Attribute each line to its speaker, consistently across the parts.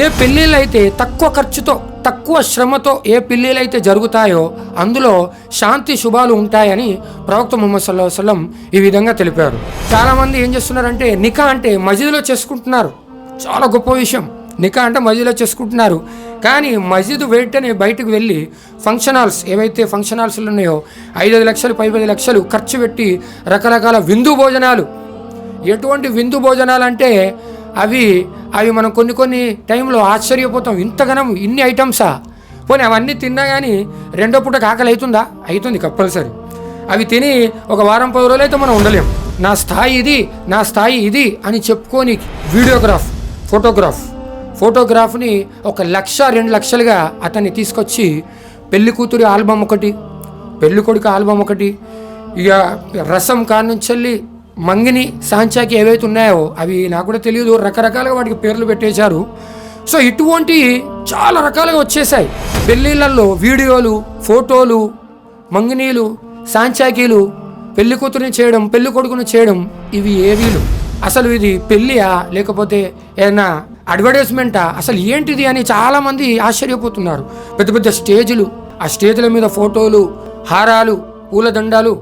Speaker 1: ఏ పెళ్ళిళ్ళు అయితే తక్కువ ఖర్చుతో తక్కువ శ్రమతో ఏ పెళ్ళిళ్ళు అయితే జరుగుతాయో అందులో శాంతి శుభాలు ఉంటాయని ప్రవక్త ముహమ్మద్ సల్లాహు వసలం ఈ విధంగా తెలిపారు. చాలామంది ఏం చేస్తున్నారంటే నికా అంటే మసీదులో చేసుకుంటున్నారు. చాలా గొప్ప విషయం. నికా అంటే మసీదులో చేసుకుంటున్నారు. కానీ మసీదు వెంటనే బయటకు వెళ్ళి ఫంక్షన్ హాల్స్ ఏవైతే ఫంక్షన్ హాల్స్లు ఉన్నాయో ఐదు లక్షలు పై పది లక్షలు ఖర్చు పెట్టి రకరకాల విందు భోజనాలు. ఎటువంటి విందు భోజనాలు అంటే అవి అవి మనం కొన్ని కొన్ని టైంలో ఆశ్చర్యపోతాం. ఇంతగనం ఇన్ని ఐటమ్సా? పోనీ అవన్నీ తిన్నా కానీ రెండో పూటకు ఆకలి అవుతుందా అవుతుంది కంపల్సరీ. అవి తిని ఒక వారం పది రోజులు అయితే మనం ఉండలేం. నా స్థాయి ఇది నా స్థాయి ఇది అని చెప్పుకొని వీడియోగ్రాఫ్ ఫోటోగ్రాఫ్ ఫోటోగ్రాఫ్ని ఒక లక్ష రెండు లక్షలుగా అతన్ని తీసుకొచ్చి పెళ్ళి కూతురి ఆల్బమ్ ఒకటి పెళ్ళి కొడుకు ఆల్బమ్ ఒకటి ఇక రసం కానుంచెల్లి మంగిని సాంచాకి ఏవైతే ఉన్నాయో అవి నాకు కూడా తెలియదు. రకరకాలుగా వాటికి పేర్లు పెట్టేశారు. సో ఇటువంటి చాలా రకాలుగా వచ్చేసాయి పెళ్ళిళ్ళల్లో వీడియోలు ఫోటోలు మంగినీలు సాంచాకీలు పెళ్ళి కూతురిని చేయడం పెళ్ళి కొడుకుని చేయడం ఇవి ఏవీలు అసలు ఇది పెళ్ళియా? లేకపోతే ఏదైనా అడ్వర్టైజ్మెంటా? అసలు ఏంటిది అని చాలామంది ఆశ్చర్యపోతున్నారు. పెద్ద పెద్ద స్టేజులు ఆ స్టేజ్ల మీద ఫోటోలు హారాలు పూలదండాలు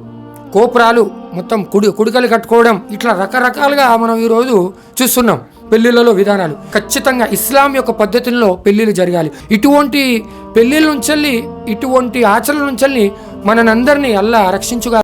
Speaker 1: కోపురాలు మొత్తం కుడి కుడికలు కట్టుకోవడం ఇట్లా రకరకాలుగా మనం ఈరోజు చూస్తున్నాం పెళ్ళిళ్ళలో విధానాలు. ఖచ్చితంగా ఇస్లాం యొక్క పద్ధతుల్లో పెళ్ళిళ్ళు జరగాలి. ఇటువంటి పెళ్ళిళ్ళ నుంచి ఇటువంటి ఆచరణ నుంచి మననందరినీ అల్లా రక్షించుగా